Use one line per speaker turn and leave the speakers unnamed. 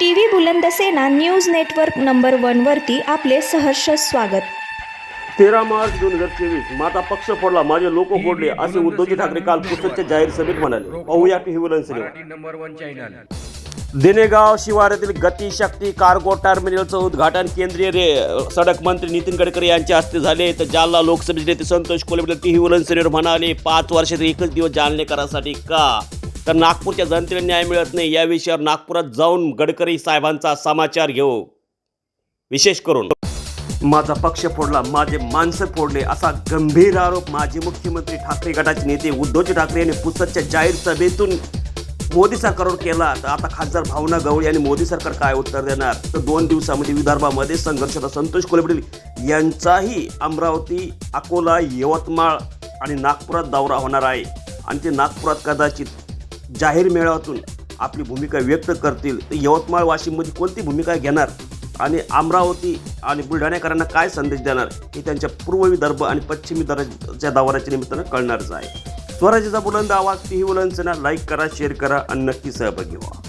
T V बुलंदसेना news network number वनवरती आपले सहर्ष स्वागत.
तेरा मार्च दोन हजार चोवीस माझा पक्ष फोडला माझे लोक फोडले असे उद्धवजी ठाकरे काल पुसदच्या जाहीर सभेत म्हणाले. पाहूया T V
number one channel.
Denegaon शिवारातील गतिशक्ती कार्गो टर्मिनलचं उद्घाटन केंद्रीय रे सडक मंत्री नितीन गडकरी यांच्या हस्ते झाले. तर जालना लोकसभेचे नेते संतोष कोलबे टी व्ही वलनसेनेवर म्हणाले पाच वर्षात एकच दिवस जालनेकरांसाठी का? तर नागपूरच्या जनतेला न्याय मिळत नाही या विषयावर नागपुरात जाऊन गडकरी साहेबांचा समाचार घेऊ. विशेष करून. माझा पक्ष फोडला माझे माणसं फोडले असा गंभीर आरोप माजी मुख्यमंत्री ठाकरे गटाचे नेते उद्धवजी ठाकरे यांनी पुसदच्या जाहीर सभेतून मोदी सरकारवर केला. तर आता खासदार भावना गवळी यांनी मोदी सरकार काय उत्तर देणार? तर दोन दिवसामध्ये विदर्भामध्ये संघर्षाचा संतोष कोलबडील यांचाही अमरावती अकोला यवतमाळ आणि नागपुरात दौरा होणार आहे. आणि ते नागपुरात कदाचित जाहीर मेळाव्यातून आपली भूमिका व्यक्त करतील तर यवतमाळ वाशिममध्ये कोणती भूमिका घेणार? आणि अमरावती आणि बुलढाणेकरांना काय संदेश देणार? हे त्यांच्या पूर्व विदर्भ आणि पश्चिमी दर्जाच्या दौऱ्याच्या निमित्तानं कळणारच आहे. स्वराज्याचा बुलंद आवाज तीही उलंचना लाईक करा शेअर करा आणि नक्की सहभागी व्हा.